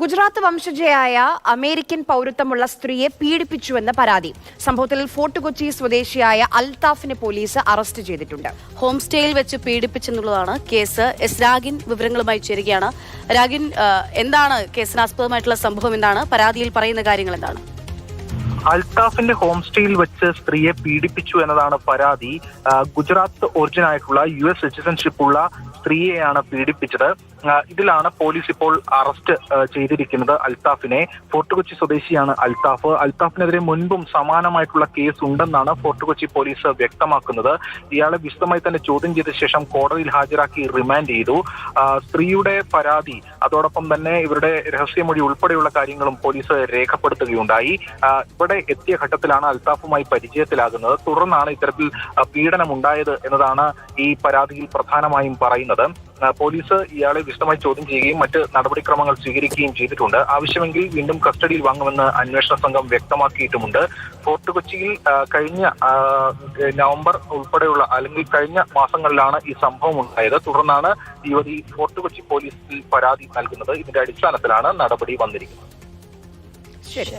Gujarat വംശജയായ American പൗരത്വമുള്ള സ്ത്രീയെ പീഡിപ്പിച്ചുവെന്ന പരാതി. സംഭവത്തിൽ ഫോർട്ട് കൊച്ചി സ്വദേശിയായ അൽതാഫിനെ പോലീസ് അറസ്റ്റ് ചെയ്തിട്ടുണ്ട്. ഹോം സ്റ്റേയിൽ വെച്ച് പീഡിപ്പിച്ചെന്നുള്ളതാണ് കേസ്. എസ് രാഗിൻ വിവരങ്ങളുമായി ചേരുകയാണ്. രാഗിൻ എന്താണ് കേസിനാസ്പദമായിട്ടുള്ള സംഭവം എന്താണ്? പരാതിയിൽ പറയുന്ന കാര്യങ്ങൾ എന്താണ്? അൽത്താഫിന്റെ ഹോം സ്റ്റേയിൽ വെച്ച് സ്ത്രീയെ പീഡിപ്പിച്ചു എന്നതാണ് പരാതി. ഗുജറാത്ത് ഒറിജിൻ ആയിട്ടുള്ള യു എസ് സിറ്റിസൺഷിപ്പ് ഉള്ള സ്ത്രീയെയാണ് പീഡിപ്പിച്ചത്. ഇതിലാണ് പോലീസ് ഇപ്പോൾ അറസ്റ്റ് ചെയ്തിരിക്കുന്നത് അൽത്താഫിനെ ഫോർട്ട് കൊച്ചി സ്വദേശിയാണ് അൽത്താഫ് അൽത്താഫിനെതിരെ മുൻപും സമാനമായിട്ടുള്ള കേസ് ഉണ്ടെന്നാണ് ഫോർട്ട് കൊച്ചി പോലീസ് വ്യക്തമാക്കുന്നത്. ഇയാളെ വിശദമായി തന്നെ ചോദ്യം ചെയ്ത ശേഷം കോടതിയിൽ ഹാജരാക്കി റിമാൻഡ് ചെയ്തു. സ്ത്രീയുടെ പരാതി അതോടൊപ്പം തന്നെ ഇവരുടെ രഹസ്യമൊഴി ഉൾപ്പെടെയുള്ള കാര്യങ്ങളും പോലീസ് രേഖപ്പെടുത്തുകയുണ്ടായി. ഇവിടെ എത്തിയ ഘട്ടത്തിലാണ് അൽത്താഫുമായി പരിചയത്തിലാകുന്നത്. തുടർന്നാണ് ഇത്തരത്തിൽ പീഡനം ഉണ്ടായത് എന്നതാണ് ഈ പരാതിയിൽ പ്രധാനമായും പറയുന്നത്. പോലീസ് ഇയാളെ വിശദമായി ചോദ്യം ചെയ്യുകയും മറ്റ് നടപടിക്രമങ്ങൾ സ്വീകരിക്കുകയും ചെയ്തിട്ടുണ്ട്. ആവശ്യമെങ്കിൽ വീണ്ടും കസ്റ്റഡിയിൽ വാങ്ങുമെന്ന് അന്വേഷണ സംഘം വ്യക്തമാക്കിയിട്ടുമുണ്ട്. ഫോർട്ട് കൊച്ചിയിൽ കഴിഞ്ഞ നവംബർ ഉൾപ്പെടെയുള്ള അല്ലെങ്കിൽ കഴിഞ്ഞ മാസങ്ങളിലാണ് ഈ സംഭവം ഉണ്ടായത്. തുടർന്നാണ് യുവതി ഫോർട്ട് കൊച്ചി പോലീസിൽ പരാതി നൽകുന്നത്. ഇതിന്റെ അടിസ്ഥാനത്തിലാണ് നടപടി വന്നിരിക്കുന്നത്. ശരി.